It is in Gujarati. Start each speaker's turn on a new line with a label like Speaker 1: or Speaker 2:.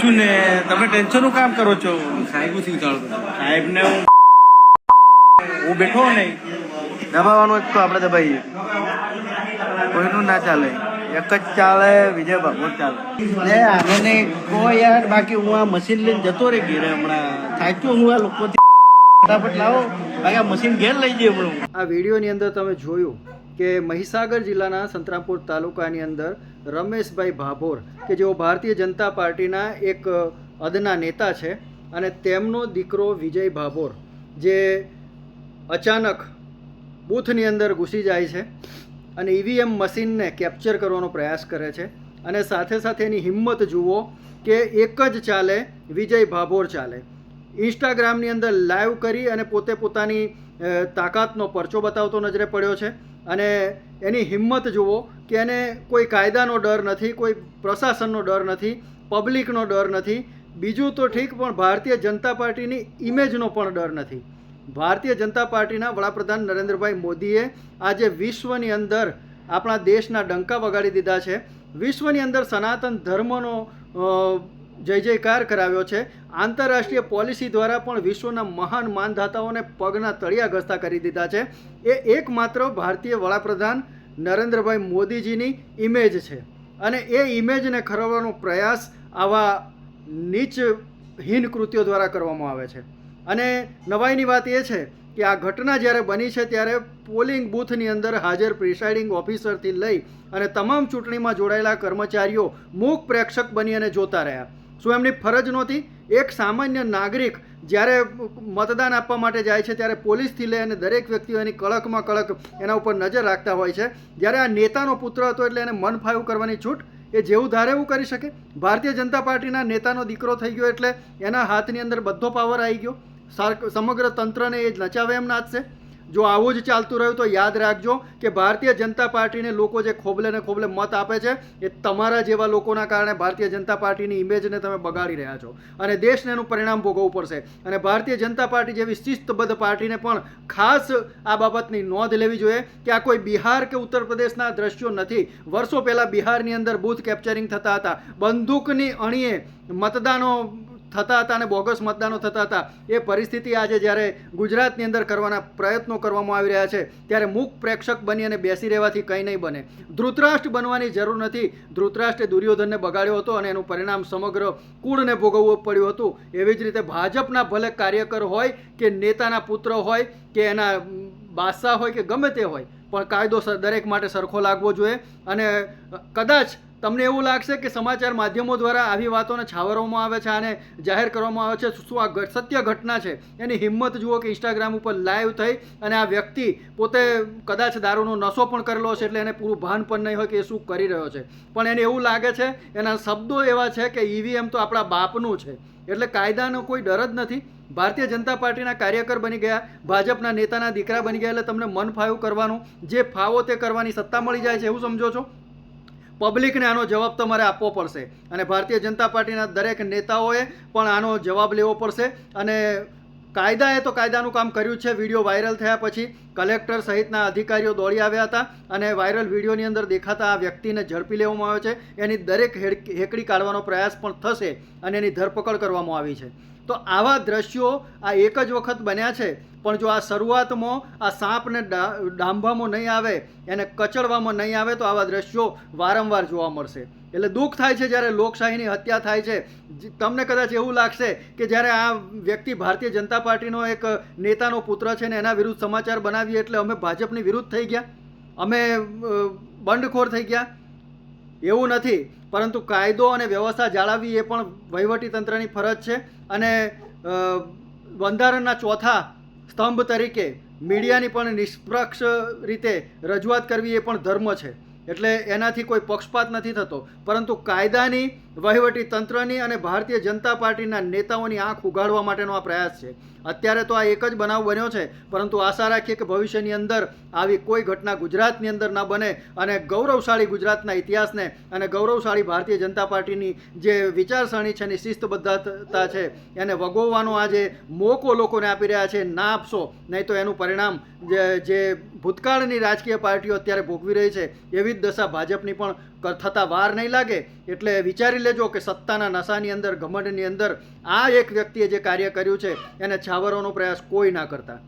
Speaker 1: છું ને તમે ટેન્શનનું કામ કરો છો?
Speaker 2: સાહેબ નથી ઉતારતો
Speaker 1: સાહેબને હું હું બેઠો ને
Speaker 3: દબાવવાનું જ તો આપણે દબાઈએ. કોઈનું ના ચાલે. એક જ ચાલે વિજય ભાગવત ચાલે. ને આને નહીં. કોઈ યાર બાકી હું આ મશીન લઈને જતો રે ઘેરે હમણાં. સાચું હું આ લોકો ફટાફટ લાવો. બાકી આ મશીન ઘેર લઈ જઈએ હમણાં.
Speaker 4: આ વિડીયોની અંદર તમે જોયું કે મહીસાગર જિલ્લાના સંતરામપુર તાલુકાની અંદર રમેશભાઈ ભાભોર, કે જેઓ ભારતીય જનતા પાર્ટીના એક અદના નેતા છે અને તેમનો દીકરો વિજય ભાભોર, જે અચાનક બૂથની અંદર ઘૂસી જાય છે અને ઈવીએમ મશીનને કેપ્ચર કરવાનો પ્રયાસ કરે છે અને સાથે સાથે એની હિંમત જુઓ કે એક જ ચાલે, વિજય ભાભોર ચાલે. ઇન્સ્ટાગ્રામની અંદર લાઈવ કરી અને પોતે પોતાની તાકાતનો પરચો બતાવતો નજરે પડ્યો છે. અને એની હિંમત જુઓ કે એને કોઈ કાયદાનો ડર નથી, કોઈ પ્રશાસનનો ડર નથી, પબ્લિકનો ડર નથી. બીજું તો ઠીક, પણ ભારતીય જનતા પાર્ટીની ઇમેજનો પણ ડર નથી. ભારતીય જનતા પાર્ટીના વડાપ્રધાન નરેન્દ્રભાઈ મોદીએ આજે વિશ્વની અંદર આપણા દેશના ડંકા વગાડી દીધા છે. વિશ્વની અંદર સનાતન ધર્મનો જય જયકાર કરાવ્યો છે. આંતરરાષ્ટ્રીય પોલિસી દ્વારા પણ વિશ્વના મહાન માનધાતાઓને પગના તળિયા ઘસતા કરી દીધા છે. એ એકમાત્ર ભારતીય વડાપ્રધાન નરેન્દ્રભાઈ મોદીજીની ઇમેજ છે. અને એ ઇમેજને ખરવવાનો પ્રયાસ આવા નીચ હીન કૃત્યો દ્વારા કરવામાં આવે છે. અને નવાઈની વાત એ છે કે આ ઘટના જ્યારે બની છે ત્યારે પોલિંગ બૂથની અંદર હાજર પ્રિસાઇડિંગ ઓફિસરથી લઈ અને તમામ ચૂંટણીમાં જોડાયેલા કર્મચારીઓ મૂક પ્રેક્ષક બની અને જોતા રહ્યા. શું એમની ફરજ નહોતી? એક સામાન્ય નાગરિક જ્યારે મતદાન આપવા માટે જાય છે, ત્યારે પોલીસથી લઈ અને દરેક વ્યક્તિઓ એની કડકમાં કડક એના ઉપર નજર રાખતા હોય છે. જ્યારે આ નેતાનો પુત્ર હતો એટલે એને મન ફાયું કરવાની છૂટ એ જેવું ધારે એવું કરી શકે. ભારતીય જનતા પાર્ટીના નેતાનો દીકરો થઈ ગયો એટલે એના હાથની અંદર બધો પાવર આવી ગયો. સમગ્ર તંત્રને એ નચાવે એમ નાચશે. જો આવું જ ચાલતું રહ્યું તો યાદ રાખજો કે ભારતીય જનતા પાર્ટીને લોકો જે ખોબલે ને ખોબલે મત આપે છે, એ તમારા જેવા લોકોના કારણે ભારતીય જનતા પાર્ટીની ઇમેજને તમે બગાડી રહ્યા છો. અને દેશને એનું પરિણામ ભોગવવું પડશે. અને ભારતીય જનતા પાર્ટી જેવી શિસ્તબદ્ધ પાર્ટીને પણ ખાસ આ બાબતની નોંધ લેવી જોઈએ કે આ કોઈ બિહાર કે ઉત્તર પ્રદેશના દ્રશ્યો નથી. વર્ષો પહેલાં બિહારની અંદર બૂથ કેપ્ચરિંગ થતા હતા. બંદૂકની અણીએ મતદાનો થતા હતા અને બોગસ મતદાનો થતા હતા. એ પરિસ્થિતિ આજે જ્યારે ગુજરાતની અંદર કરવાના પ્રયત્નો કરવામાં આવી રહ્યા છે, ત્યારે મૂક પ્રેક્ષક બની અને બેસી રહેવાથી કંઈ નહીં બને. ધૃતરાષ્ટ્ર બનવાની જરૂર નથી. ધૃતરાષ્ટ્રે દુર્યોધનને બગાડ્યો હતો અને એનું પરિણામ સમગ્ર કુળને ભોગવવું પડ્યું હતું. એવી જ રીતે ભાજપના ભલે કાર્યકર હોય કે નેતાના પુત્ર હોય કે એના બાદશાહ હોય કે ગમે તે હોય, પણ કાયદો દરેક માટે સરખો લાગવો જોઈએ અને કદાચ તમને એવું લાગશે કે સમાચાર માધ્યમો દ્વારા આવી વાતોને છાવરવામાં આવે છે અને જાહેર કરવામાં આવે છે. શું આ સત્ય ઘટના છે? એની હિંમત જુઓ કે ઇન્સ્ટાગ્રામ ઉપર લાઈવ થઈ અને આ વ્યક્તિ પોતે કદાચ દારૂનો નશો પણ કરેલો છે એટલે એને પૂરું ભાન પણ નહીં હોય કે એ શું કરી રહ્યો છે. પણ એને એવું લાગે છે, એના શબ્દો એવા છે કે ઈવીએમ તો આપણા બાપનું છે. એટલે કાયદાનો કોઈ ડર જ નથી. ભારતીય જનતા પાર્ટીના કાર્યકર બની ગયા, ભાજપના નેતાના દીકરા બની ગયા, એટલે તમને મન ફાયું કરવાનું. જે ફાવો તે કરવાની સત્તા મળી જાય છે. એવું સમજો છો? પબ્લિકને આનો જવાબ તમારે આપવો પડશે. અને ભારતીય જનતા પાર્ટીના દરેક નેતાઓએ પણ આનો જવાબ લેવો પડશે. અને કાયદાએ તો કાયદાનું કામ કર્યું છે. વીડિયો વાયરલ થયા પછી કલેક્ટર સહિતના અધિકારીઓ દોડી આવ્યા હતા અને વાયરલ વિડીયોની અંદર દેખાતા આ વ્યક્તિને ઝડપી લેવામાં આવ્યો છે. એની દરેક હેકડી કાઢવાનો પ્રયાસ પણ થશે અને એની ધરપકડ કરવામાં આવી છે. તો આવા દ્રશ્યો આ એક જ વખત બન્યા છે. પણ જો આ શરૂઆતમાં આ સાપને ડા- ડાંભામાં નહીં આવે, એને કચડવામાં નહીં આવે, તો આવા દ્રશ્યો વારંવાર જોવા મળશે. એટલે દુઃખ થાય છે જ્યારે લોકશાહીની હત્યા થાય છે. તમને કદાચ એવું લાગશે કે જ્યારે આ વ્યક્તિ ભારતીય જનતા પાર્ટીનો એક નેતાનો પુત્ર છે ને એના વિરુદ્ધ સમાચાર બનાવીએ એટલે અમે ભાજપની વિરુદ્ધ થઈ ગયા? અમે બંડખોર થઈ ગયા? એવું નથી. પરંતુ કાયદો અને વ્યવસ્થા જાળવવી એ પણ વહીવટી તંત્રની ફરજ છે અને બંધારણના ચોથા સ્તંભ તરીકે મીડિયાની પણ નિષ્પક્ષ રીતે રજૂઆત કરવી એ પણ ધર્મ છે. એટલે એનાથી કોઈ પક્ષપાત નથી થતો. પરંતુ કાયદાની, વહીવટી તંત્રની અને ભારતીય જનતા પાર્ટીના નેતાઓની આંખ ઉગાડવા માટેનો આ પ્રયાસ છે. અત્યારે તો આ એક જ બનાવ બન્યો છે, પરંતુ આશા રાખીએ કે ભવિષ્યની અંદર આવી કોઈ ઘટના ગુજરાતની અંદર ન બને અને ગૌરવશાળી ગુજરાતના ઇતિહાસને અને ગૌરવશાળી ભારતીય જનતા પાર્ટીની જે વિચારસરણી છે એની શિસ્તબદ્ધતા છે, એને વગોવવાનો આજે મોકો લોકોને આપી રહ્યા છે. ના આપશો, નહીં તો એનું પરિણામ જે જે ભૂતકાળની રાજકીય પાર્ટીઓ અત્યારે ભોગવી રહી છે. એવી જ દશા ભાજપની પણ થતાં વાર નહીં લાગે. એટલે વિચારી લેજો કે સત્તાના નશાની અંદર, ઘમંડની અંદર આ એક વ્યક્તિએ જે કાર્ય કર્યું છે, એને છાવરવાનો પ્રયાસ કોઈ ના કરતા.